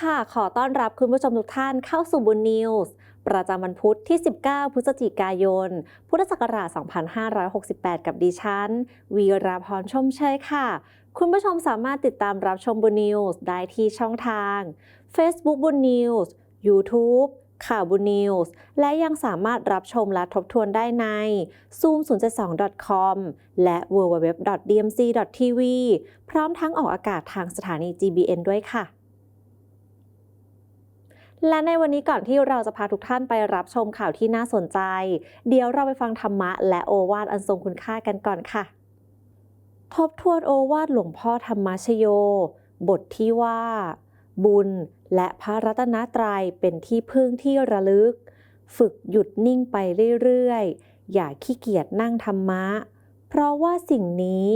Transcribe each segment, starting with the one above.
ค่ะ ขอต้อนรับคุณผู้ชมทุกท่านเข้าสู่บุญนิวส์ประจำวันพุธที่ 19 พฤศจิกายน พุทธศักราช 2568 กับดิฉัน วีราพรชมเชยค่ะ คุณผู้ชมสามารถติดตามรับชมบุญนิวส์ได้ที่ช่องทาง Facebook บุญนิวส์ YouTube ข่าวบุญนิวส์ และยังสามารถรับชมและทบทวนได้ใน zoom 0 7 2 com และ www.dmc.tv พร้อมทั้งออกอากาศทางสถานี GBN ด้วยค่ะ และในวันนี้ก่อนที่เราจะพาทุกท่านไปรับชมข่าวที่น่าสนใจ เดี๋ยวเราไปฟังธรรมะและโอวาทอันทรงคุณค่ากันก่อนค่ะ ทบทวนโอวาทหลวงพ่อธรรมชโย บทที่ว่า บุญและพระรัตนตรัยเป็นที่พึ่งที่ระลึก ฝึกหยุดนิ่งไปเรื่อยๆ อย่าขี้เกียจนั่งธรรมะ เพราะว่าสิ่งนี้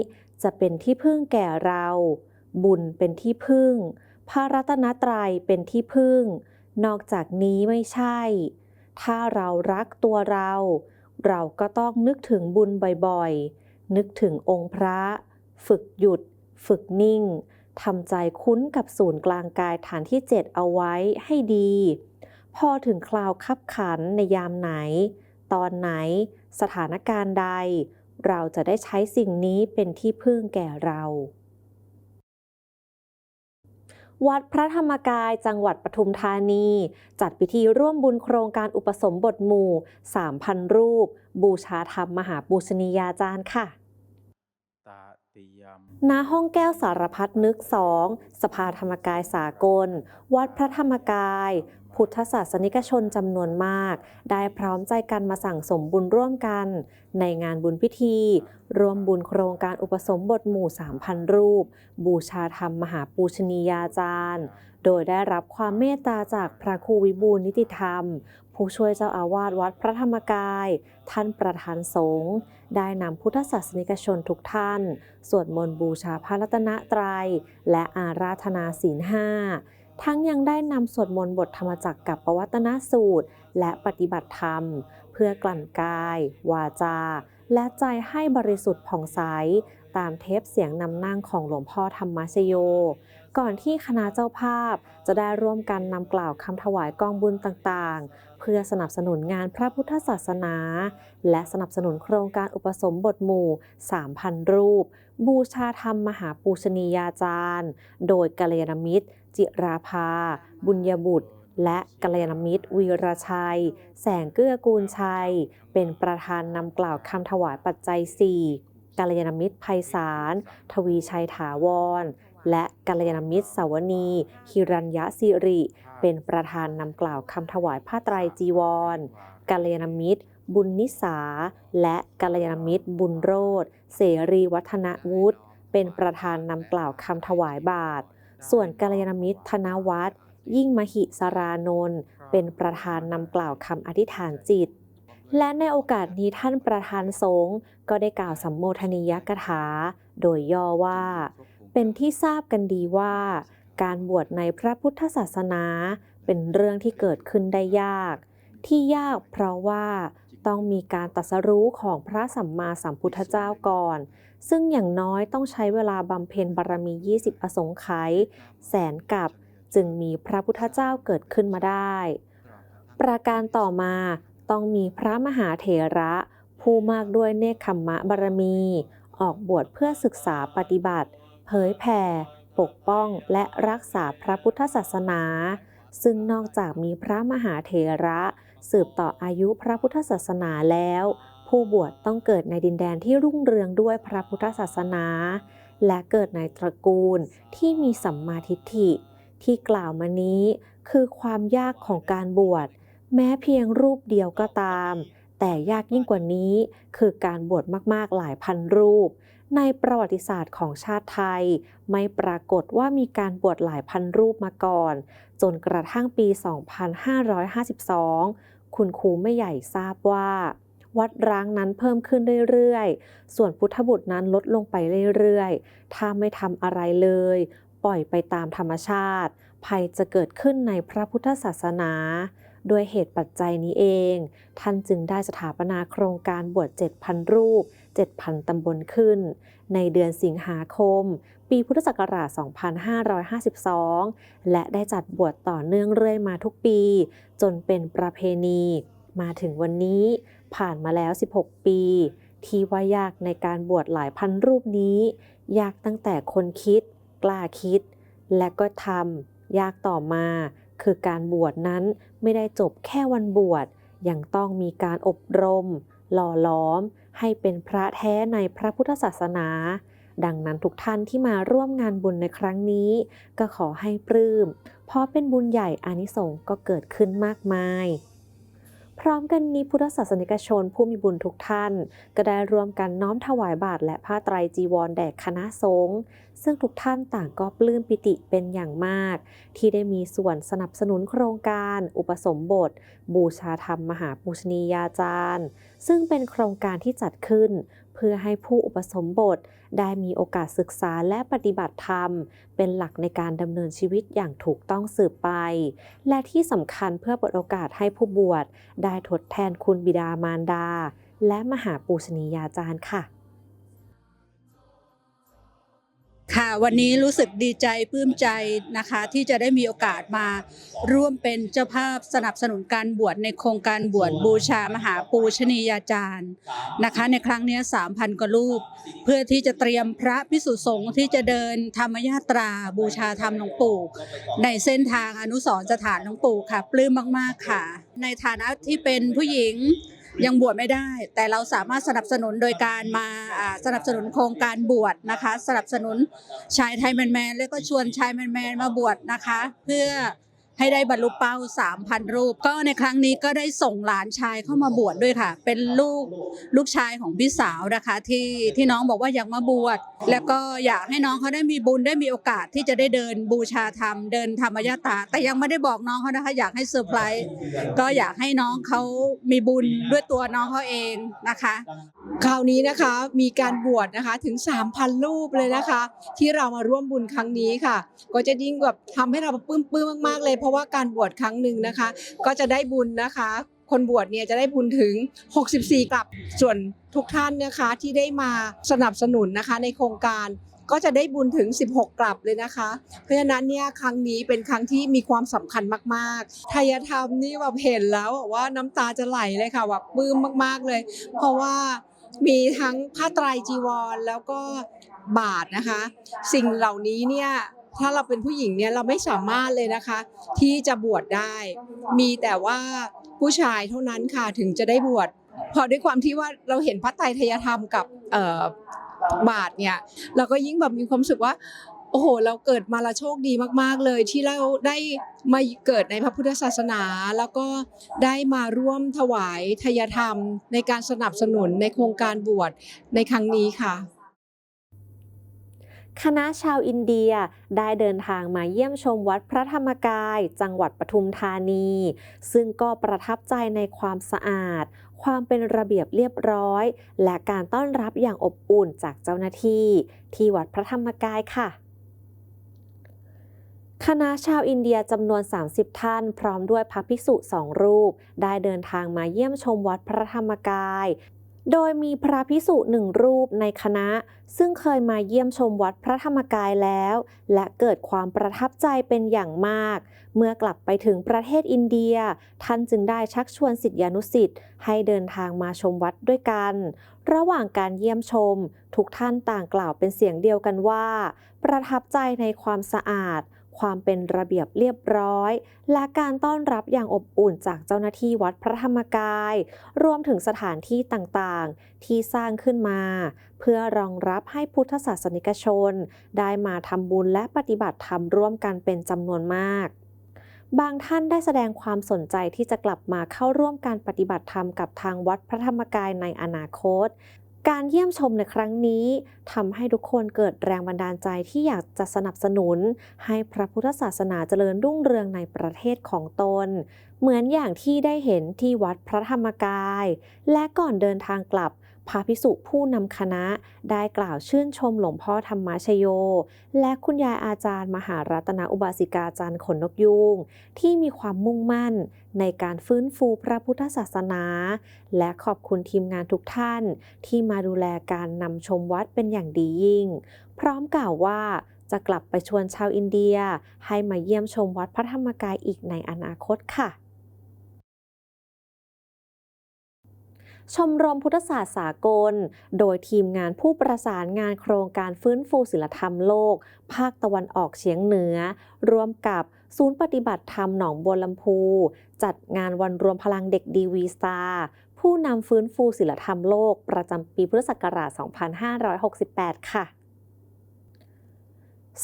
จะเป็นที่พึ่งแก่เรา บุญเป็นที่พึ่ง พระรัตนตรัยเป็นที่พึ่ง นอกจากนี้ไม่ใช่ ถ้าเรารักตัวเรา เราก็ต้องนึกถึงบุญบ่อยๆ นึกถึงองค์พระ ฝึกหยุด ฝึกนิ่งทำใจคุ้นกับศูนย์กลางกายฐานที่ 7 เอาไว้ให้ดี พอถึงคราวคับขันในยามไหน ตอนไหน สถานการณ์ใด เราจะได้ใช้สิ่งนี้เป็นที่พึ่งแก่เรา วัดพระธรรมกายจังหวัดปทุมธานี จัดพิธีร่วมบุญโครงการอุปสมบทหมู่ 3,000 รูป บูชาธรรมมหาปูชนียาจารย์ค่ะตาติยมณห้องแก้วสารพัดนึกสองสภาธรรมกายสากล วัดพระธรรมกาย พุทธศาสนิกชนจำนวนมาก ได้พร้อมใจกันมาสั่งสมบุญร่วมกัน ในงานบุญพิธี ร่วมบุญโครงการอุปสมบทหมู่ 3,000 รูป บูชาธรรมมหาปูชนียาจารย์ โดยได้รับความเมตตาจากพระครูวิบูลนิติธรรม ผู้ช่วยเจ้าอาวาสวัดพระธรรมกาย ท่านประธานสงฆ์ได้นำพุทธศาสนิกชนทุกท่าน สวดมนต์บูชาพระรัตนตรัย และอาราธนาศีลห้า ทั้งยังได้นำสวดมนต์บทธรรมจักรกับปวัตนสูตร และปฏิบัติธรรม เพื่อกลั่นกาย วาจา และใจให้บริสุทธิ์ผ่องใส ตามเทปเสียงนำนั่งของหลวงพ่อธรรมชโย ก่อนที่คณะเจ้าภาพจะได้ร่วมกันนำกล่าวคำถวายกองบุญต่างๆ เพื่อสนับสนุนงานพระพุทธศาสนา และสนับสนุนโครงการอุปสมบทหมู่ 3,000 รูป บูชาธรรมมหาปูชนียาจารย์ โดยกัลยาณมิตร จิราภา บุญญบุตร และกัลยาณมิตร วีรชัย แสงเกื้อกูลชัย เป็นประธานนำกล่าวคำถวายปัจจัย 4กัลยาณมิตรไพศาลทวีชัยถาวร และกัลยาณมิตรสาวนีฮิรัญยสิริ เป็นประธานนำกล่าวคำถวายผ้าไตรจีวรกัลยาณมิตรบุญนิสา และกัลยาณมิตร บุญโรธเสรีวัฒนวุฒิเป็นประธานนำกล่าวคำถวายบาท ส่วนกัลยาณมิตรธนวัฒน์ยิ่งมหิสรานนท์เป็นประธานนำกล่าวคำอธิษฐานจิต และในโอกาสนี้ท่านประธานสงฆ์ก็ได้กล่าวสัมโมทนียกถา โดยย่อว่า เป็นที่ทราบกันดีว่า การบวชในพระพุทธศาสนา เป็นเรื่องที่เกิดขึ้นได้ยาก ที่ยากเพราะว่าต้องมีการตรัสรู้ของพระสัมมาสัมพุทธเจ้าก่อน ซึ่งอย่างน้อยต้องใช้เวลาบำเพ็ญบารมี 20 อสงไขยแสนกับจึงมีพระพุทธเจ้าเกิดขึ้นมาได้ ประการต่อมาต้องมีพระมหาเถระผู้มากด้วยเนคขมมะบารมี ออกบวชเพื่อศึกษาปฏิบัติ เผยแผ่ ปกป้องและรักษาพระพุทธศาสนา ซึ่งนอกจากมีพระมหาเถระ สืบต่ออายุพระพุทธศาสนาแล้ว ผู้บวชต้องเกิดในดินแดนที่รุ่งเรืองด้วยพระพุทธศาสนา และเกิดในตระกูลที่มีสัมมาทิฏฐิ ที่กล่าวมานี้คือความยากของการบวช แม้เพียงรูปเดียวก็ตาม แต่ยากยิ่งกว่านี้คือการบวชมากๆหลายพันรูป ในประวัติศาสตร์ของชาติไทย ไม่ปรากฏว่ามีการบวชหลายพันรูปมาก่อน จนกระทั่งปี 2552 คุณครูไม่ใหญ่ทราบว่า วัดร้างนั้นเพิ่มขึ้นเรื่อยๆ ส่วนพุทธบุตรนั้นลดลงไปเรื่อยๆ ถ้าไม่ทำอะไรเลย ปล่อยไปตามธรรมชาติ ภัยจะเกิดขึ้นในพระพุทธศาสนาด้วยเหตุปัจจัยนี้เอง ท่านจึงได้สถาปนาโครงการบวช 7,000 รูป 7,000 ตำบลขึ้น ในเดือนสิงหาคม ปีพุทธศักราช 2552 และได้จัดบวชต่อเนื่องเรื่อยมาทุกปี จนเป็นประเพณี มาถึงวันนี้ ผ่านมาแล้ว 16 ปี ที่ว่ายากในการบวชหลายพันรูปนี้ ยากตั้งแต่คนคิด กล้าคิด และก็ทำยากต่อมา คือการบวชนั้นไม่ได้จบแค่วันบวชยังต้องมีการอบรม หล่อล้อม ให้เป็นพระแท้ในพระพุทธศาสนา ดังนั้นทุกท่านที่มาร่วมงานบุญในครั้งนี้ ก็ขอให้ปลื้ม เพราะเป็นบุญใหญ่อานิสงส์ก็เกิดขึ้นมากมาย พร้อมกันนี้พุทธศาสนิกชนผู้มีบุญทุกท่าน ก็ได้รวมกันน้อมถวายบาตรและผ้าไตรจีวรแด่คณะสงฆ์ซึ่งทุกท่านต่างก็ปลื้มปิติเป็นอย่างมาก ที่ได้มีส่วนสนับสนุนโครงการ อุปสมบท บูชาธรรมมหาปูชนียาจารย์ ซึ่งเป็นโครงการที่จัดขึ้น เพื่อให้ผู้อุปสมบทได้มีโอกาสศึกษาและปฏิบัติธรรม เป็นหลักในการดำเนินชีวิตอย่างถูกต้องสืบไป และที่สำคัญเพื่อเปิดโอกาสให้ผู้บวชได้ทดแทนคุณบิดามารดา และมหาปูชนียาจารย์ค่ะ ค่ะวันนี้รู้สึกดีใจปลื้มใจนะคะที่จะได้มีโอกาสมาร่วมเป็นเจ้าภาพสนับสนุนการบวชในโครงการบวชบูชามหาปูชนียาจารย์นะคะ ในครั้งนี้3,000กว่ารูป เพื่อที่จะเตรียมพระพิสุสงฆ์ที่จะเดินธรรมยาตราบูชาธรรมหลวงปู่ ในเส้นทางอนุสรสถานหลวงปู่ค่ะ ปลื้มมาก ๆ ค่ะ ในฐานะที่เป็นผู้หญิง ยังบวชไม่ได้ แต่เราสามารถสนับสนุนโดยการมาสนับสนุนโครงการบวชนะคะ สนับสนุนชายไทยแมนแมนแล้วก็ชวนชายแมนแมนมาบวชนะคะ เพื่อ ให้ได้บรรลุเป้า 3,000 รูป ก็ในครั้งนี้ก็ได้ส่งหลานชายเข้ามาบวชด้วยค่ะ เป็นลูกลูกชายของพี่สาวนะคะ ที่ที่น้องบอกว่าอยากมาบวชแล้วก็อยากให้น้องเขาได้มีบุญได้มีโอกาสที่จะได้เดินบูชาธรรมเดินธรรมยตา แต่ยังไม่ได้บอกน้องเขานะคะ อยากให้เซอร์ไพรส์ก็อยากให้น้องเขามีบุญด้วยตัวน้องเขาเองนะคะ คราวนี้นะคะมีการบวชนะคะถึง 3,000 รูปเลยนะคะ ที่เรามาร่วมบุญครั้งนี้ค่ะ ก็จะยิ่งแบบทำให้เราปลื้มปลื้มมากๆเลย เพราะว่าการบวชครั้งหนึ่งนะคะ ก็จะได้บุญนะคะ คนบวชเนี่ยจะได้บุญถึง 64 กลับส่วนทุกท่านนะคะที่ได้มาสนับสนุนนะคะ ในโครงการก็จะได้บุญถึง 16 กลับเลยนะคะ เพราะฉะนั้นเนี่ยครั้งนี้เป็นครั้งที่มีความสำคัญมากๆไทยธรรมนี่แบบเห็นแล้วแบบว่าน้ำตาจะไหลเลยค่ะแบบปลื้มมากๆเลย เพราะว่า มีทั้งผ้าไตรจีวรแล้วก็บาทนะคะ สิ่งเหล่านี้เนี่ยถ้าเราเป็นผู้หญิงเนี่ยเราไม่สามารถเลยนะคะ ที่จะบวชได้ มีแต่ว่าผู้ชายเท่านั้นค่ะถึงจะได้บวชพอด้วยความที่ว่าเราเห็นพระไตรทยธรรมกับเออบาทเนี่ยเราก็ยิ่งแบบมีความรู้สึกว่า อ้โห เราเกิดมาเราโชคดีมาก ๆ เลยที่เราได้มาเกิดในพระพุทธศาสนา แล้วก็ได้มาร่วมถวายทยธรรม ในการสนับสนุนในโครงการบวชในครั้งนี้ค่ะ คณะชาวอินเดียได้เดินทางมาเยี่ยมชมวัดพระธรรมกาย จังหวัดปทุมธานี ซึ่งก็ประทับใจในความสะอาด ความเป็นระเบียบเรียบร้อย และการต้อนรับอย่างอบอุ่นจากเจ้าหน้าที่ ที่วัดพระธรรมกายค่ะ คณะชาวอินเดียจำนวน 30 ท่าน พร้อมด้วยพระภิกษุสองรูป ได้เดินทางมาเยี่ยมชมวัดพระธรรมกาย โดยมีพระภิกษุหนึ่งรูปในคณะ ซึ่งเคยมาเยี่ยมชมวัดพระธรรมกายแล้ว และเกิดความประทับใจเป็นอย่างมาก เมื่อกลับไปถึงประเทศอินเดีย ท่านจึงได้ชักชวนสิทธิานุสิทธิ์ให้เดินทางมาชมวัดด้วยกัน ระหว่างการเยี่ยมชม ทุกท่านต่างกล่าวเป็นเสียงเดียวกันว่า ประทับใจในความสะอาด ความเป็นระเบียบเรียบร้อย และการต้อนรับอย่างอบอุ่นจากเจ้าหน้าที่วัดพระธรรมกาย รวมถึงสถานที่ต่างๆ ที่สร้างขึ้นมา เพื่อรองรับให้พุทธศาสนิกชน ได้มาทำบุญและปฏิบัติธรรมร่วมกันเป็นจำนวนมากบางท่านได้แสดงความสนใจที่จะกลับมาเข้าร่วมการปฏิบัติธรรมกับทางวัดพระธรรมกายในอนาคต การเยี่ยมชมในครั้งนี้ทำให้ทุกคนเกิดแรงบันดาลใจที่อยากจะสนับสนุน ให้พระพุทธศาสนาเจริญรุ่งเรืองในประเทศของตน เหมือนอย่างที่ได้เห็นที่วัดพระธรรมกาย และก่อนเดินทางกลับพระพิสุผู้นำคณะได้กล่าวชื่นชมหลวงพ่อธรรมชโย และคุณยายอาจารย์มหารัตนอุบาสิกาจันทร์ขนนกยูงที่มีความมุ่งมั่น ในการฟื้นฟูพระพุทธศาสนา และขอบคุณทีมงานทุกท่านที่มาดูแลการนำชมวัดเป็นอย่างดียิ่ง พร้อมกล่าวว่าจะกลับไปชวนชาวอินเดีย ให้มาเยี่ยมชมวัดพระธรรมกายอีกในอนาคตค่ะชมรมพุทธศาสตร์สากล โดยทีมงานผู้ประสานงานโครงการฟื้นฟูศิลธรรมโลก ภาคตะวันออกเฉียงเหนือ ร่วมกับ ศูนย์ปฏิบัติธรรมหนองบัวลำพู จัดงานวันรวมพลังเด็กดีวีสตาร์ผู้นำฟื้นฟูศิลธรรมโลกประจำปีพุทธศักราช 2568 ค่ะ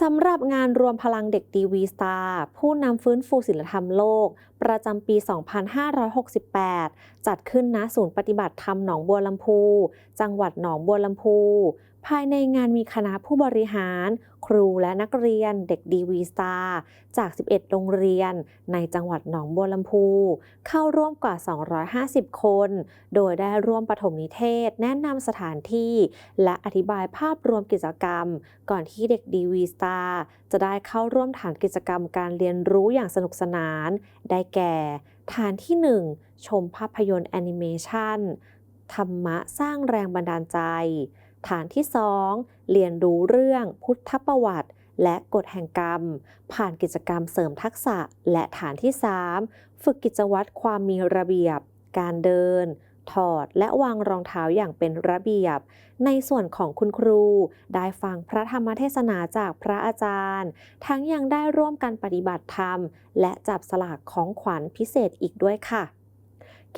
สำหรับงานรวมพลังเด็กดีวีสตาร์ผู้นำฟื้นฟูศิลธรรมโลก ประจำปี 2568 จัดขึ้นณศูนย์ปฏิบัติธรรมหนองบัวลำพู จังหวัดหนองบัวลำพู ภายในงานมีคณะผู้บริหาร ครูและนักเรียน เด็กดีวีสตาร์จาก 11 โรงเรียน ในจังหวัดหนองบัวลำพู เข้าร่วมกว่า 250 คน โดยได้ร่วมปฐมนิเทศ แนะนำสถานที่ และอธิบายภาพรวมกิจกรรม ก่อนที่เด็กดีวีสตาร์จะได้เข้าร่วมฐานกิจกรรมการเรียนรู้อย่างสนุกสนาน ได้แก่ ฐานที่ 1 ชมภาพยนตร์แอนิเมชันธรรมะสร้างแรงบันดาลใจ ฐานที่ 2 เรียนรู้เรื่องพุทธประวัติ และกฎแห่งกรรม ผ่านกิจกรรมเสริมทักษะ และฐานที่ 3 ฝึกกิจวัตรความมีระเบียบ การเดิน ถอดและวางรองเท้าอย่างเป็นระเบียบ ในส่วนของคุณครู ได้ฟังพระธรรมเทศนาจากพระอาจารย์ ทั้งยังได้ร่วมกันปฏิบัติธรรม และจับสลากของขวัญพิเศษอีกด้วยค่ะ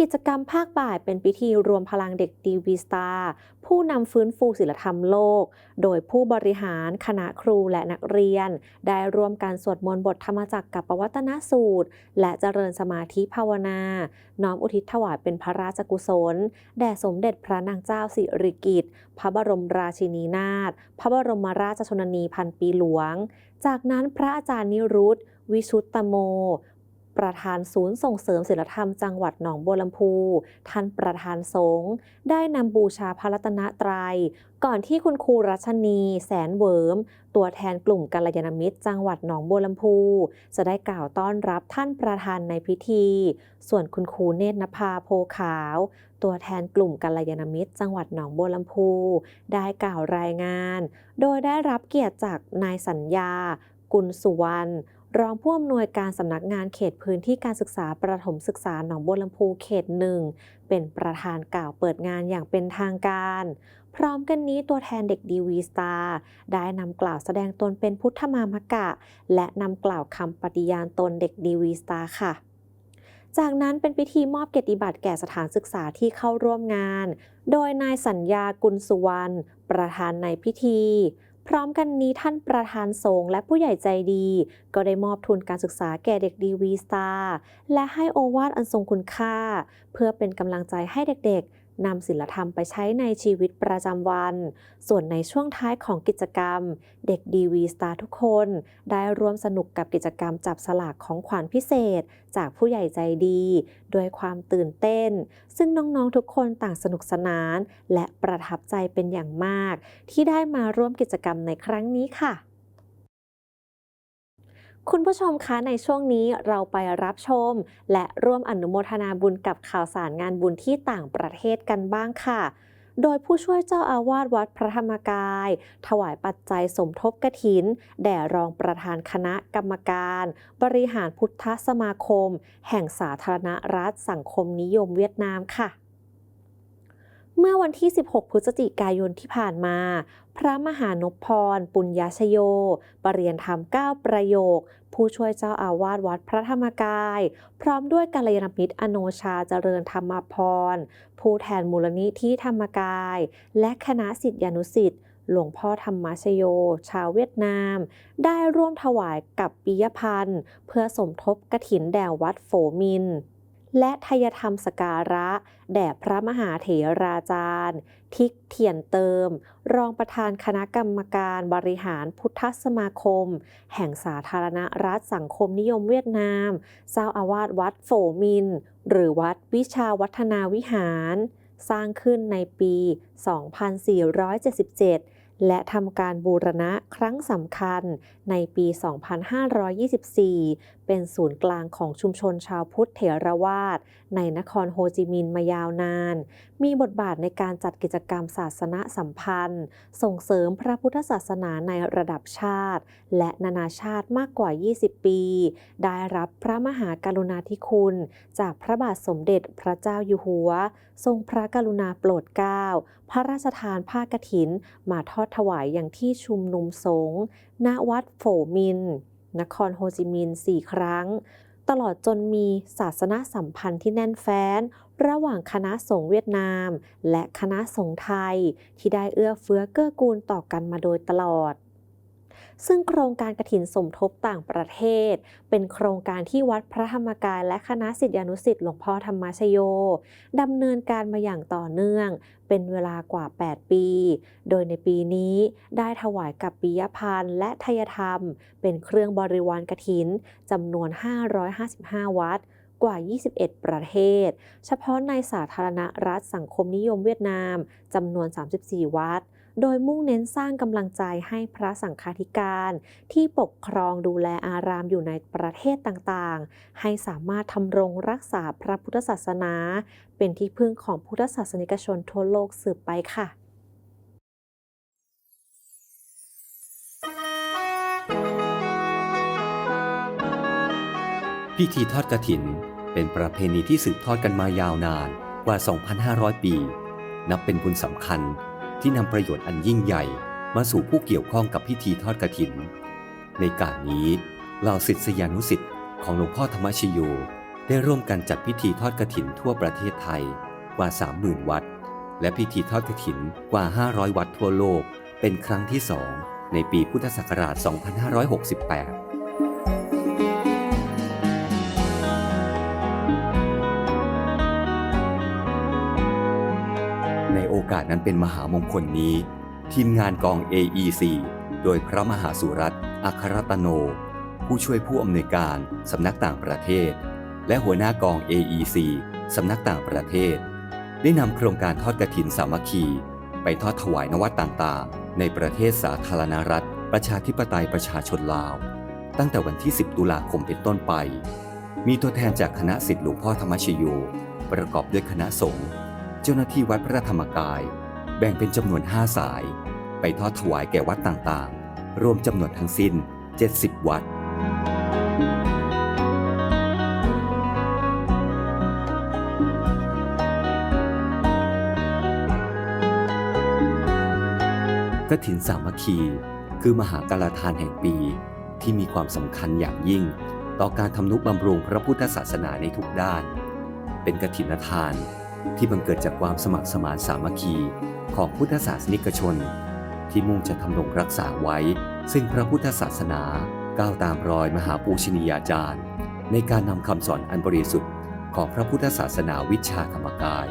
กิจกรรมภาคบ่ายเป็นพิธีรวมพลังเด็กดีวีสตาร์ผู้นำฟื้นฟูศิลธรรมโลก โดยผู้บริหารคณะครูและนักเรียน ได้ร่วมการสวดมนต์บทธรรมจักรกับปวัตนสูตร และเจริญสมาธิภาวนา น้อมอุทิศถวายเป็นพระราชกุศล แด่สมเด็จพระนางเจ้าสิริกิติ์พระบรมราชินีนาถพระบรมราชชนนีพันปีหลวง จากนั้นพระอาจารย์นิรุตวิชุตตโม ประธานศูนย์ส่งเสริมศิลธรรมจังหวัดหนองบัวลำพู ท่านประธานสงฆ์ได้นำบูชาพระรัตนตรัย ก่อนที่คุณครูรัชนี แสนเวิม ตัวแทนกลุ่มกัลยาณมิตร จังหวัดหนองบัวลำพู จะได้กล่าวต้อนรับท่านประธานในพิธี ส่วนคุณครูเนตรนภาโพขาว ตัวแทนกลุ่มกัลยาณมิตร จังหวัดหนองบัวลำพู ได้กล่าวรายงาน โดยได้รับเกียรติจากนายสัญญา กุลสุวรรณ รองผู้อำนวยการสำนักงานเขตพื้นที่การศึกษาประถมศึกษาหนองบัวลำพูเขตหนึ่งเป็นประธานกล่าวเปิดงานอย่างเป็นทางการ พร้อมกันนี้ตัวแทนเด็กดีวีสตาร์ได้นำกล่าวแสดงตนเป็นพุทธมามกะ และนำกล่าวคำปฏิญาณตนเด็กดีวีสตาร์ค่ะจากนั้นเป็นพิธีมอบเกียรติบัตรแก่สถานศึกษาที่เข้าร่วมงาน โดยนายสัญญากุลสุวรรณประธานในพิธี พร้อมกันนี้ท่านประธานสงฆ์และผู้ใหญ่ใจดี ก็ได้มอบทุนการศึกษาแก่เด็กดีวีสตาร์และให้โอวาทอันทรงคุณค่า เพื่อเป็นกำลังใจให้เด็กๆ นำศิลธรรมไปใช้ในชีวิตประจำวัน ส่วนในช่วงท้ายของกิจกรรม เด็กดีวีสตาร์ทุกคน ได้ร่วมสนุกกับกิจกรรมจับสลากของขวัญพิเศษ จากผู้ใหญ่ใจดีด้วยความตื่นเต้น ซึ่งน้องๆทุกคนต่างสนุกสนาน และประทับใจเป็นอย่างมาก ที่ได้มาร่วมกิจกรรมในครั้งนี้ค่ะ คุณผู้ชมคะในช่วงนี้เราไปรับชม และร่วมอนุโมทนาบุญกับข่าวสารงานบุญที่ต่างประเทศกันบ้างค่ะ โดยผู้ช่วยเจ้าอาวาสวัดพระธรรมกาย ถวายปัจจัยสมทบกฐิน แด่รองประธานคณะกรรมการ บริหารพุทธสมาคม แห่งสาธารณรัฐสังคมนิยมเวียดนามค่ะ เมื่อวันที่ 16 พฤศจิกายนที่ผ่านมา พระมหานพพร ปุญญาชโย ปรริยนธรรม 9 ประโยค ผู้ช่วยเจ้าอาวาสวัดพระธรรมกาย พร้อมด้วยกัลยาณมิตรอโนชาเจริญธรรมพร ผู้แทนมูลนิธิธรรมกาย และคณะสิทธิานุสิทธิหลวงพ่อธรรมชโย ชาวเวียดนาม ได้ร่วมถวายกับปิยพันธ์ เพื่อสมทบกระถินแด่วัดโฝมิน และทายธรรมสการะ แด่พระมหาเถราจารย์ ทิกเทียนเติม รองประธานคณะกรรมการบริหารพุทธสมาคม แห่งสาธารณรัฐสังคมนิยมเวียดนาม เจ้าอาวาสวัดโฝมิน หรือวัดวิชาวัฒนาวิหาร สร้างขึ้นในปี 2477 และทำการบูรณะครั้งสำคัญในปี 2524เป็นศูนย์กลางของชุมชนชาวพุทธเถรวาทในนครโฮจิมินห์มายาวนาน มีบทบาทในการจัดกิจกรรมศาสนสัมพันธ์ ส่งเสริมพระพุทธศาสนาในระดับชาติ และนานาชาติมากกว่า 20 ปี ได้รับพระมหากรุณาธิคุณ จากพระบาทสมเด็จพระเจ้าอยู่หัว ทรงพระกรุณาโปรดเกล้าพระราชทานผ้ากฐิน มาทอดถวายอย่างที่ชุมนุมสงฆ์ณวัดโฝมิน นครโฮจิมินห์สี่ครั้ง ตลอดจนมีศาสนสัมพันธ์ที่แน่นแฟ้น ระหว่างคณะสงฆ์เวียดนาม และคณะสงฆ์ไทย ที่ได้เอื้อเฟื้อเกื้อกูลต่อกันมาโดยตลอด ซึ่งโครงการกฐินสมทบต่างประเทศ เป็นโครงการที่วัดพระธรรมกายและคณะศิษยานุศิษย์หลวงพ่อธรรมชโยดำเนินการมาอย่างต่อเนื่อง เป็นเวลากว่า 8 ปี โดยในปีนี้ได้ถวายกับปิยพันธ์และทยธรรม เป็นเครื่องบริวารกฐินจำนวน 555 วัดกว่า 21 ประเทศ เฉพาะในสาธารณรัฐสังคมนิยมเวียดนาม จำนวน 34 วัด โดยมุ่งเน้นสร้างกำลังใจให้พระสังฆาธิการ ที่ปกครองดูแลอารามอยู่ในประเทศต่างๆ ให้สามารถทำรงรักษาพระพุทธศาสนา เป็นที่พึ่งของพุทธศาสนิกชนทั่วโลกสืบไปค่ะพิธีทอดกฐิน เป็นประเพณีที่สืบทอดกันมายาวนานกว่า 2,500 ปี นับเป็นบุญสำคัญ ที่นำประโยชน์อันยิ่งใหญ่มาสู่ผู้เกี่ยวข้องกับพิธีทอดกฐิน ในการนี้เหล่าศิษยานุศิษย์ของหลวงพ่อธรรมชโยได้ร่วมกันจัดพิธีทอดกฐินทั่วประเทศไทยกว่า 30,000 วัด และพิธีทอดกฐินกว่า 500 วัดทั่วโลก เป็นครั้งที่สองในปีพุทธศักราช 2568 อกาสนั้นเป็นมหามงคลนี้ ทีมงานกอง AEC โดยพระมหาสุรัตน์อัครตโน ผู้ช่วยผู้อำนวยการสำนักต่างประเทศ และหัวหน้ากอง AEC สำนักต่างประเทศ ได้นำโครงการทอดกระถินสามัคคี ไปทอดถวายนวัดต่างๆ ในประเทศสาธารณรัฐ ประชาธิปไตยประชาชนลาว ตั้งแต่วันที่ 10 ตุลาคมเป็นต้นไป มีตัวแทนจากคณะสิทธิหลวงพ่อธรรมชโยประกอบด้วยคณะสงฆ์ เจ้าหน้าที่วัดพระธรรมกาย แบ่งเป็นจำนวน 5 สาย ไปทอดถวายแก่วัดต่างๆ รวมจำนวนทั้งสิ้น 70 วัดกฐินสามัคคี คือมหากาลทานแห่งปีที่มีความสำคัญอย่างยิ่ง ต่อการทำนุบำรุงพระพุทธศาสนาในทุกด้าน เป็นกฐินทาน ที่บังเกิดจากความสมัครสมานสามัคคีของพุทธศาสนิกชน ที่มุ่งจะทำรงรักษาไว้ ซึ่งพระพุทธศาสนาก้าวตามรอยมหาปูชนียาจารย์ ในการนำคำสอนอันบริสุทธิ์ของพระพุทธศาสนาวิชาธรรมกาย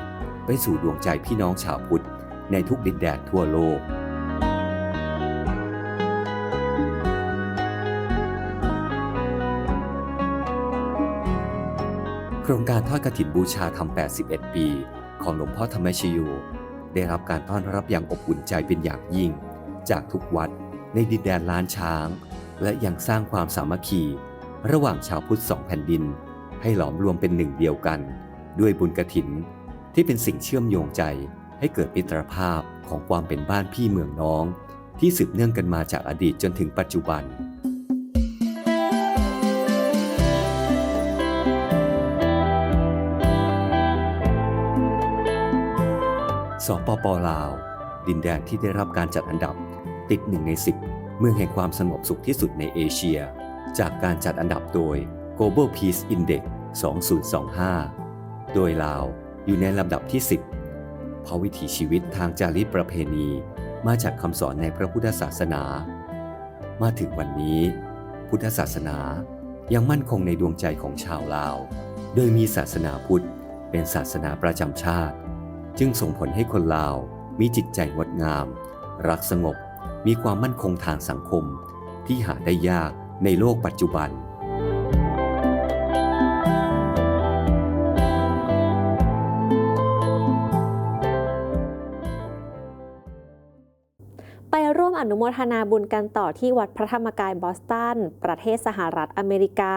ไปสู่ดวงใจพี่น้องชาวพุทธในทุกดินแดนทั่วโลก โครงการทอดกฐินบูชาธรรม 81 ปี ของหลวงพ่อธรรมชโยได้รับการต้อนรับอย่างอบอุ่นใจเป็นอย่างยิ่ง จากทุกวัดในดินแดนล้านช้าง และยังสร้างความสามัคคี ระหว่างชาวพุทธสองแผ่นดิน ให้หลอมรวมเป็นหนึ่งเดียวกัน ด้วยบุญกฐิน ที่เป็นสิ่งเชื่อมโยงใจให้เกิดมิตรภาพของความเป็นบ้านพี่เมืองน้อง ที่สืบเนื่องกันมาจากอดีตจนถึงปัจจุบัน สปปลาว ดินแดนที่ได้รับการจัดอันดับ ติดหนึ่งใน 10 เมืองแห่งความสงบสุขที่สุดในเอเชีย จากการจัดอันดับโดย Global Peace Index 2025 โดยลาวอยู่ในลำดับที่ 10 เพราะวิถีชีวิตทางจารีตประเพณีมาจากคำสอนในพระพุทธศาสนา มาถึงวันนี้ พุทธศาสนายังมั่นคงในดวงใจของชาวลาว โดยมีศาสนาพุทธเป็นศาสนาประจำชาติ จึงส่งผลให้คนลาว มีจิตใจงดงาม รักสงบ มีความมั่นคงทางสังคม ที่หาได้ยากในโลกปัจจุบันไปร่วมอนุโมทนาบุญกันต่อที่วัดพระธรรมกายบอสตัน ประเทศสหรัฐอเมริกา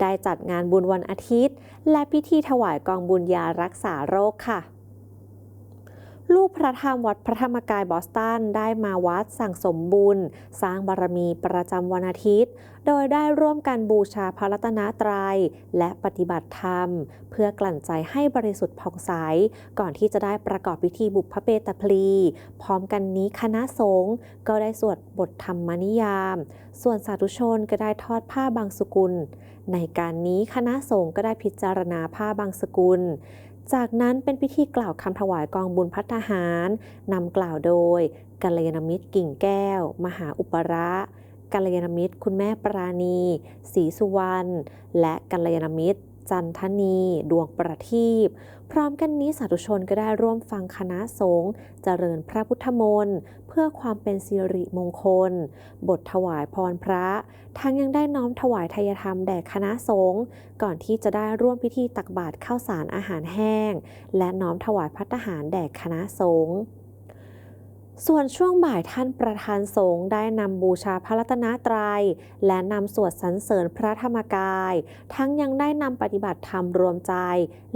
ได้จัดงานบุญวันอาทิตย์ และพิธีถวายกองบุญยารักษาโรคค่ะ ลูกพระธรรมวัดพระธรรมกายบอสตันได้มาวัดสั่งสมบุญ สร้างบารมีประจำวันอาทิตย์ โดยได้ร่วมกันบูชาพระรัตนตรัย และปฏิบัติธรรม เพื่อกลั่นใจให้บริสุทธิ์ผ่องใส ก่อนที่จะได้ประกอบพิธีบุพเพตพลี พร้อมกันนี้คณะสงฆ์ก็ได้สวดบทธรรมนิยาม ส่วนสาธุชนก็ได้ทอดผ้าบางสกุล ในการนี้คณะสงฆ์ก็ได้พิจารณาผ้าบางสกุล จากนั้นเป็นพิธีกล่าวคำถวายกองบุญพัฒหารนำกล่าวโดยกัลยาณมิตรกิ่งแก้ว มหาอุประ กัลยาณมิตร คุณแม่ปราณีศรีสุวรรณ และกัลยาณมิตร จันทนี ดวงประทีป พร้อมกันนี้สาธุชนก็ได้ร่วมฟังคณะสงฆ์เจริญพระพุทธมนต์เพื่อความเป็นสิริมงคล บทถวายพรพระ ทั้งยังได้น้อมถวายทายธรรมแด่คณะสงฆ์ก่อนที่จะได้ร่วมพิธีตักบาตรข้าวสารอาหารแห้ง และน้อมถวายพัฒหารแด่คณะสงฆ์ ส่วนช่วงบ่ายท่านประธานสงฆ์ได้นำบูชาพระรัตนตรัย และนำสวดสรรเสริญพระธรรมกาย ทั้งยังได้นำปฏิบัติธรรมรวมใจ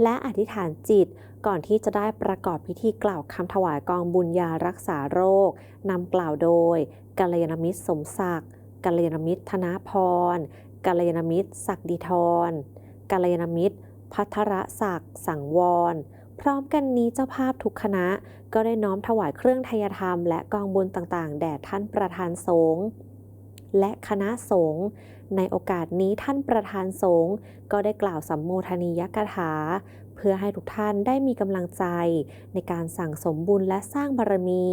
และอธิษฐานจิต ก่อนที่จะได้ประกอบพิธีกล่าวคำถวายกองบุญยารักษาโรค นำกล่าวโดยกัลยาณมิตรสมศักดิ์กัลยาณมิตรธนพรกัลยาณมิตรศักดิธรกัลยาณมิตรพัทรศักดิ์สังวร พร้อมกันนี้เจ้าภาพทุกคณะ ก็ได้น้อมถวายเครื่องทยธรรม และกองบุญต่างๆ แด่ท่านประธานสงฆ์และคณะสงฆ์ในโอกาสนี้ท่านประธานสงฆ์ก็ได้กล่าวสัมโมทนียกถา เพื่อให้ทุกท่านได้มีกำลังใจ ในการสั่งสมบุญและสร้างบารมี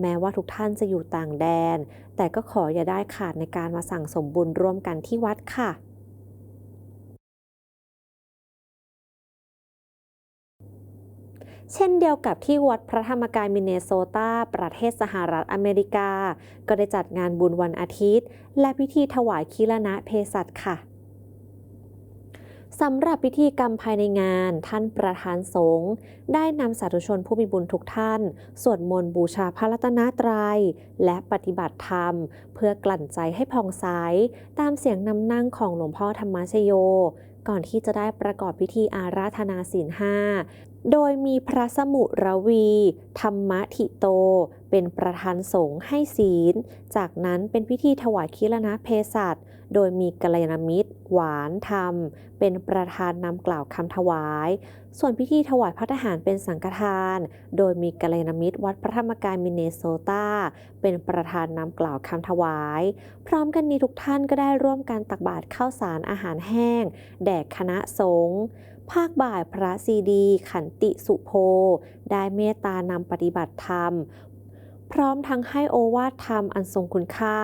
แม้ว่าทุกท่านจะอยู่ต่างแดน แต่ก็ขออย่าได้ขาดในการมาสั่งสมบุญร่วมกันที่วัดค่ะ เช่นเดียวกับที่วัดพระธรรมกายมินเนโซตา ประเทศสหรัฐอเมริกา ก็ได้จัดงานบุญวันอาทิตย์ และพิธีถวายคีรณะเพศัตค่ะสำหรับพิธีกรรมภายในงาน ท่านประธานสงฆ์ได้นำสาธุชนผู้มีบุญทุกท่าน สวดมนต์บูชาพระรัตนตรัย และปฏิบัติธรรม เพื่อกลั่นใจให้ผ่องใสตามเสียงนำนั่งของหลวงพ่อธรรมชโย ก่อนที่จะได้ประกอบพิธีอาราธนาศีลห้า โดยมีพระสมุรวี ธรรมทิโต เป็นประธานสงฆ์ให้ศีล จากนั้นเป็นพิธีถวายคิรณะเพศัตโดยมีกัลยาณมิตร หวานธรรม เป็นประธานนำกล่าวคำถวาย ส่วนพิธีถวายพระทหารเป็นสังฆทาน โดยมีกัลยาณมิตรวัดพระธรรมกายมินเนโซตา เป็นประธานนำกล่าวคำถวาย พร้อมกันนี้ทุกท่านก็ได้ร่วมกันตักบาตรข้าวสารอาหารแห้ง แด่คณะสงฆ์ ภาคบ่ายพระซีดี ขันติสุโพ ได้เมตตานำปฏิบัติธรรม พร้อมทั้งให้โอวาทธรรมอันทรงคุณค่า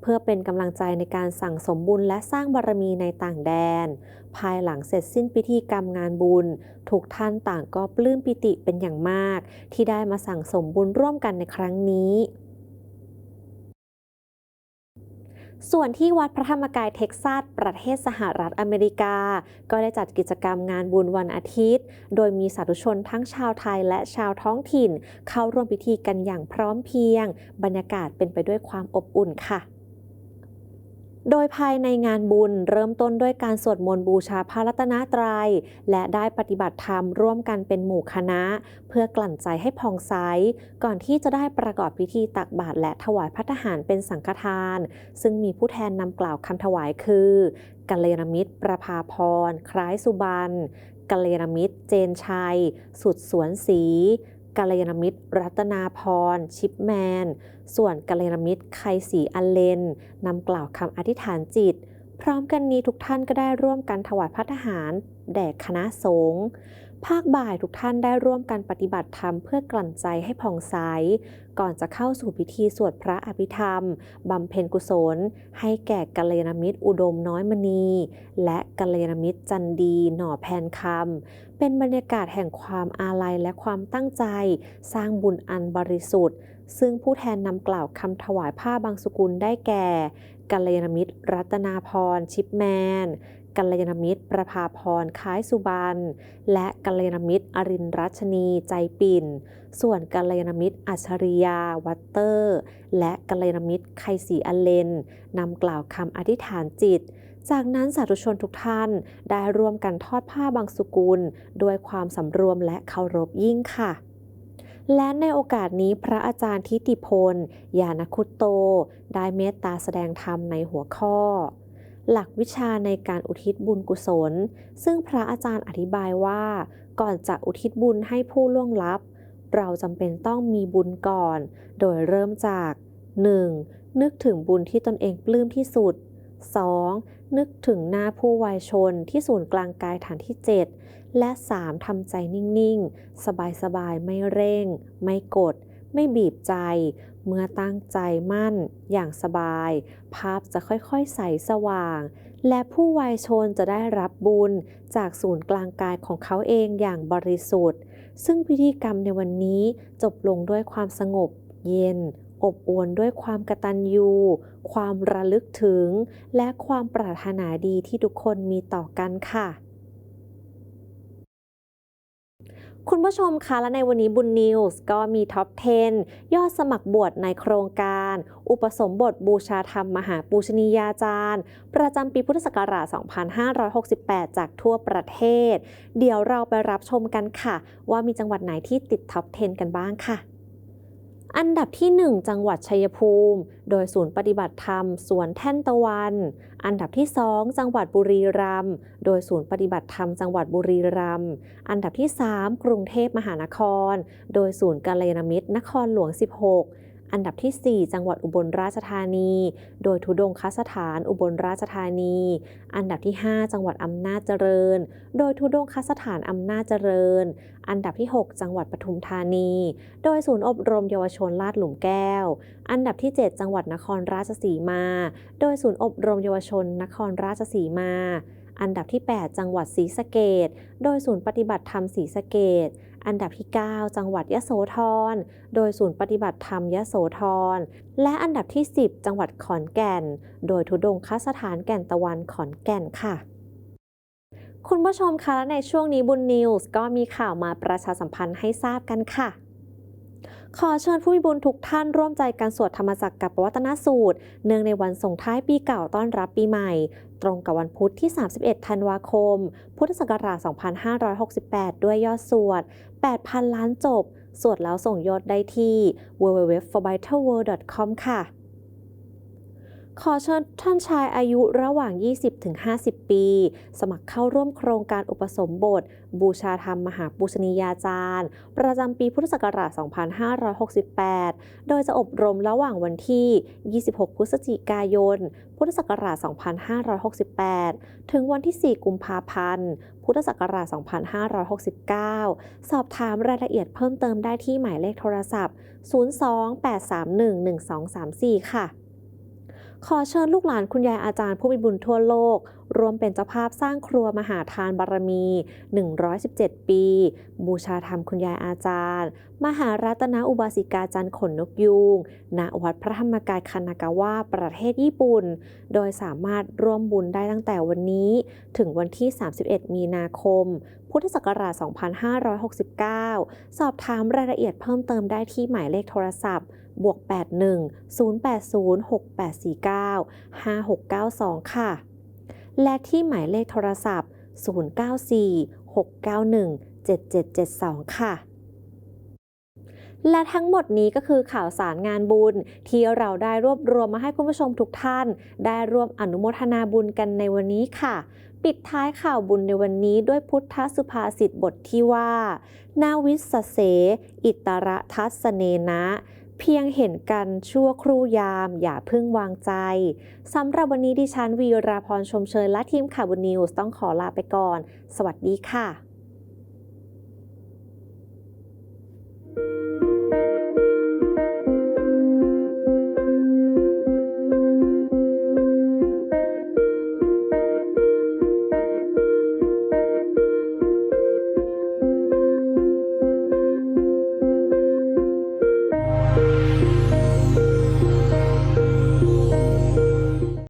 เพื่อเป็นกำลังใจในการสั่งสมบุญและสร้างบารมีในต่างแดน ภายหลังเสร็จสิ้นพิธีกรรมงานบุญ ทุกท่านต่างก็ปลื้มปิติเป็นอย่างมาก ที่ได้มาสั่งสมบุญร่วมกันในครั้งนี้ ส่วนที่วัดพระธรรมกายเท็กซัสประเทศสหรัฐอเมริกา ก็ได้จัดกิจกรรมงานบุญวันอาทิตย์ โดยมีสาธุชนทั้งชาวไทยและชาวท้องถิ่น เข้าร่วมพิธีกันอย่างพร้อมเพรียง บรรยากาศเป็นไปด้วยความอบอุ่นค่ะ โดยภายในงานบุญเริ่มต้นด้วยการสวดมนต์บูชาพระรัตนตรัย และได้ปฏิบัติธรรมร่วมกันเป็นหมู่คณะ เพื่อกลั่นใจให้ผ่องใส ก่อนที่จะได้ประกอบพิธีตักบาตรและถวายพัฒหารเป็นสังฆทาน ซึ่งมีผู้แทนนำกล่าวคำถวายคือกัลยาณมิตร ประภาพร คล้ายสุบรรณกัลยาณมิตร เจนชัย สุดสวนศรี กัลยาณมิตร รัตนาพร ชิปแมน ส่วนกัลยาณมิตรไคศีอันเลนนำกล่าวคำอธิษฐานจิต พร้อมกันนี้ทุกท่านก็ได้ร่วมกันถวายพระทหาร แด่คณะสงฆ์ ภาคบ่ายทุกท่านได้ร่วมกันปฏิบัติธรรมเพื่อกลั่นใจให้ผ่องใส ก่อนจะเข้าสู่พิธีสวดพระอภิธรรม บำเพ็ญกุศล ให้แก่กัลยาณมิตรอุดมน้อยมณี และกัลยาณมิตรจันดี หน่อแพนคำเป็นบรรยากาศแห่งความอาลัยและความตั้งใจ สร้างบุญอันบริสุทธิ์ ซึ่งผู้แทนนำกล่าวคำถวายผ้าบางสกุลได้แก่กัลยาณมิตรรัตนาพรชิปแมน กัลยาณมิตร ประภาพรคล้ายสุบรรณและกัลยาณมิตร อรินรัชนี ใจปิ่น ส่วนกัลยาณมิตร อัจฉริยา วัตเตอร์ และกัลยาณมิตร ไคสีอเลนนำกล่าวคำอธิษฐานจิต จากนั้นสาธุชนทุกท่านได้ร่วมกันทอดผ้าบางสุกุลด้วยความสำรวมและเคารพยิ่งค่ะและในโอกาสนี้พระอาจารย์ทิติพล ยานคุตโต ได้เมตตาแสดงธรรมในหัวข้อ หลักวิชาในการอุทิศบุญกุศล ซึ่งพระอาจารย์อธิบายว่า ก่อนจะอุทิศบุญให้ผู้ล่วงลับ เราจำเป็นต้องมีบุญก่อน โดยเริ่มจาก 1. นึกถึงบุญที่ตนเองปลื้มที่สุด 2. นึกถึงหน้าผู้วายชนที่ศูนย์กลางกายฐานที่ 7 และ 3. ทำใจนิ่ง ๆ สบาย ๆ ไม่เร่ง ไม่กด ไม่บีบใจ เมื่อตั้งใจมั่นอย่างสบาย ภาพจะค่อยๆใสสว่าง และผู้วายชนจะได้รับบุญจากศูนย์กลางกายของเขาเองอย่างบริสุทธิ์ ซึ่งพิธีกรรมในวันนี้จบลงด้วยความสงบ เย็น อบอวลด้วยความกตัญญูความระลึกถึง และความปรารถนาดีที่ทุกคนมีต่อกันค่ะ คุณผู้ชมคะและในวันนี้บุญนิวส์ก็มีท็อป 10 ยอดสมัครบวชในโครงการ อุปสมบทบูชาธรรมมหาปูชนียาจารย์ ประจำปีพุทธศักราช 2568 จากทั่วประเทศ เดี๋ยวเราไปรับชมกันค่ะ ว่ามีจังหวัดไหนที่ติดท็อป 10 กันบ้างค่ะ อันดับที่ 1 จังหวัดชัยภูมิ โดยศูนย์ปฏิบัติธรรม สวนแท่นตะวัน อันดับที่ 2 จังหวัดบุรีรัมย์ โดยศูนย์ปฏิบัติธรรมจังหวัดบุรีรัมย์ อันดับที่ 3 กรุงเทพมหานคร โดยศูนย์กัลยาณมิตรนครหลวง 16 อันดับที่ 4 จังหวัดอุบลราชธานี โดยทุดงคสถานอุบลราชธานี อันดับที่ 5 จังหวัดอำนาจเจริญ โดยทุดงคสถานอำนาจเจริญ อันดับที่ 6 จังหวัดปทุมธานี โดยศูนย์อบรมเยาวชนลาดหลุมแก้ว อันดับที่ 7 จังหวัดนครราชสีมา โดยศูนย์อบรมเยาวชนนครราชสีมา อันดับที่ 8 จังหวัดศรีสะเกดโดยศูนย์ปฏิบัติธรรมศรีสะเกด อันดับที่ 9 จังหวัดยโสธร โดยศูนย์ปฏิบัติธรรมยโสธร และอันดับที่ 10 จังหวัดขอนแก่น โดยทุดงคสถานแก่นตะวันขอนแก่นค่ะคุณผู้ชมคะและในช่วงนี้บุญนิวส์ก็มีข่าวมาประชาสัมพันธ์ให้ทราบกันค่ะ ขอเชิญผู้มีบุญทุกท่านร่วมใจกันสวดธรรมจักรกับปวัตนสูตร เนื่องในวันส่งท้ายปีเก่าต้อนรับปีใหม่ ตรงกับวันพุธที่ 31 ธันวาคม พุทธศักราช 2568 ด้วยยอดสวด 8,000 ล้านจบ สวดแล้วส่งยอดได้ที่ www.forbitalworld.com ค่ะ ขอเชิญท่านชายอายุระหว่าง 20-50 ปี สมัครเข้าร่วมโครงการอุปสมบท บูชาธรรมมหาปูชนียาจารย์ ประจำปีพุทธศักราช 2568 โดยจะอบรมระหว่างวันที่ 26 พฤศจิกายน พุทธศักราช 2568 ถึงวันที่ 4 กุมภาพันธ์ พุทธศักราช 2569 สอบถามรายละเอียดเพิ่มเติมได้ที่หมายเลขโทรศัพท์ 028311234 ค่ะ ขอเชิญลูกหลานคุณยายอาจารย์ผู้มีบุญทั่วโลก รวมเป็นเจ้าภาพสร้างครัวมหาทานบารมี 117 ปี บูชาธรรมคุณยายอาจารย์ มหารัตนอุบาสิกาจันทร์ขนนกยูงณวัดพระธรรมกายคานากาวะประเทศญี่ปุ่น โดยสามารถร่วมบุญได้ตั้งแต่วันนี้ ถึงวันที่ 31 มีนาคม พุทธศักราช 2569 สอบถามรายละเอียดเพิ่มเติมได้ที่หมายเลขโทรศัพท์ บวก 81 080 6849 5692 ค่ะ และที่หมายเลขโทรศัพท์ 094 691 7772 ค่ะและทั้งหมดนี้ก็คือข่าวสารงานบุญ ที่เราได้รวบรวมมาให้คุณผู้ชมทุกท่าน ได้ร่วมอนุโมทนาบุญกันในวันนี้ค่ะ ปิดท้ายข่าวบุญในวันนี้ด้วยพุทธสุภาษิตบทที่ว่า นาวิสเส อิตระทัสเนนะ เพียงเห็นกันชั่วครู่ยาม อย่าพึ่งวางใจสำหรับวันนี้ดิฉันวีราพรชมเชยและทีมข่าวบุญนิวส์ต้องขอลาไปก่อน สวัสดีค่ะ